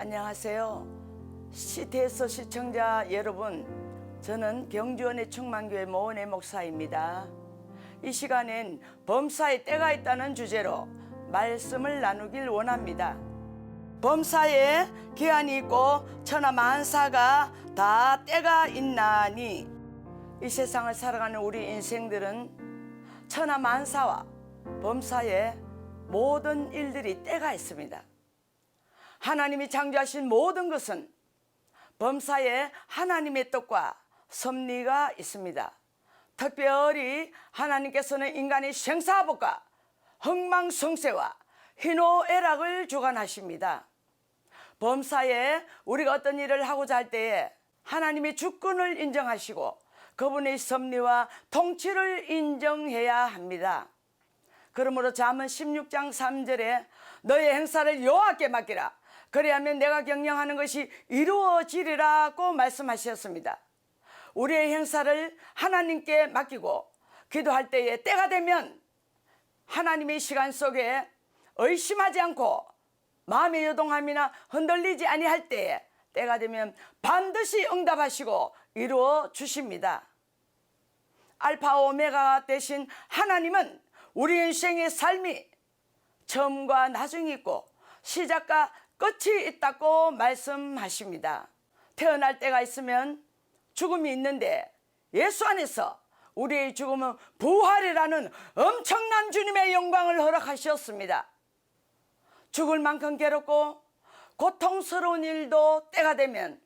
안녕하세요. 시태에서 시청자 여러분, 저는 경주원의 충만교회 모은의 목사입니다. 이 시간엔 범사에 때가 있다는 주제로 말씀을 나누길 원합니다. 범사에 기한이 있고 천하 만사가 다 때가 있나니 이 세상을 살아가는 우리 인생들은 천하 만사와 범사에 모든 일들이 때가 있습니다. 하나님이 창조하신 모든 것은 범사에 하나님의 뜻과 섭리가 있습니다. 특별히 하나님께서는 인간의 생사복과 흥망성쇠와 희노애락을 주관하십니다. 범사에 우리가 어떤 일을 하고자 할 때에 하나님의 주권을 인정하시고 그분의 섭리와 통치를 인정해야 합니다. 그러므로 잠언 16장 3절에 너의 행사를 여호와께 맡기라. 그리하면 내가 경영하는 것이 이루어지리라고 말씀하셨습니다. 우리의 행사를 하나님께 맡기고 기도할 때에 때가 되면 하나님의 시간 속에 의심하지 않고 마음의 요동함이나 흔들리지 아니할 때에 때가 되면 반드시 응답하시고 이루어 주십니다. 알파 오메가 대신 하나님은 우리 인생의 삶이 처음과 나중이 있고 시작과 끝이 있다고 말씀하십니다. 태어날 때가 있으면 죽음이 있는데 예수 안에서 우리의 죽음은 부활이라는 엄청난 주님의 영광을 허락하셨습니다. 죽을 만큼 괴롭고 고통스러운 일도 때가 되면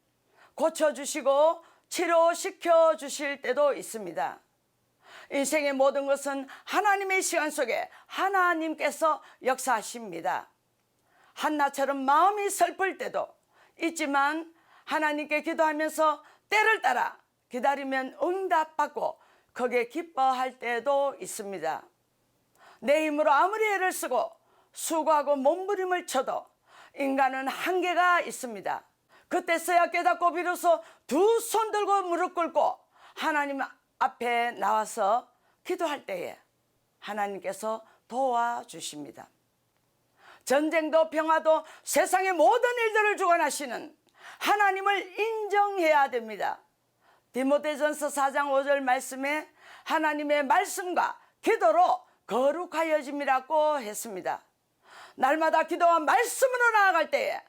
고쳐주시고 치료시켜 주실 때도 있습니다. 인생의 모든 것은 하나님의 시간 속에 하나님께서 역사하십니다. 한나처럼 마음이 슬플 때도 있지만 하나님께 기도하면서 때를 따라 기다리면 응답받고 거기에 기뻐할 때도 있습니다. 내 힘으로 아무리 애를 쓰고 수고하고 몸부림을 쳐도 인간은 한계가 있습니다. 그때서야 깨닫고 비로소 두 손 들고 무릎 꿇고 하나님 앞에 나와서 기도할 때에 하나님께서 도와주십니다. 전쟁도 평화도 세상의 모든 일들을 주관하시는 하나님을 인정해야 됩니다. 디모데전서 4장 5절 말씀에 하나님의 말씀과 기도로 거룩하여짐이라고 했습니다. 날마다 기도와 말씀으로 나아갈 때에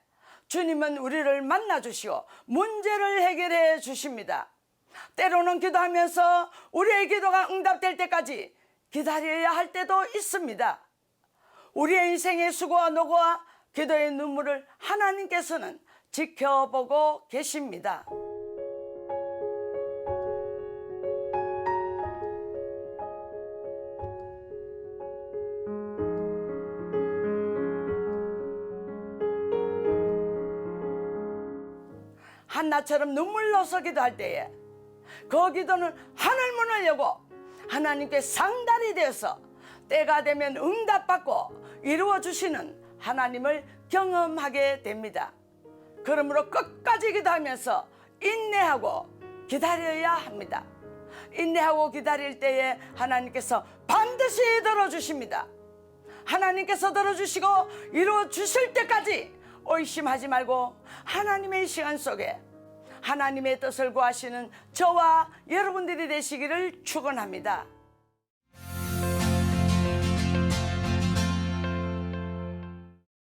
주님은 우리를 만나 주시고 문제를 해결해 주십니다. 때로는 기도하면서 우리의 기도가 응답될 때까지 기다려야 할 때도 있습니다. 우리의 인생의 수고와 노고와 기도의 눈물을 하나님께서는 지켜보고 계십니다. 한나처럼 눈물 넣어서 기도할 때에 그 기도는 하늘 문을 여고 하나님께 상달이 되어서 때가 되면 응답받고 이루어 주시는 하나님을 경험하게 됩니다. 그러므로 끝까지 기도하면서 인내하고 기다려야 합니다. 인내하고 기다릴 때에 하나님께서 반드시 들어주십니다. 하나님께서 들어주시고 이루어 주실 때까지 의심하지 말고 하나님의 시간 속에 하나님의 뜻을 구하시는 저와 여러분들이 되시기를 축원합니다.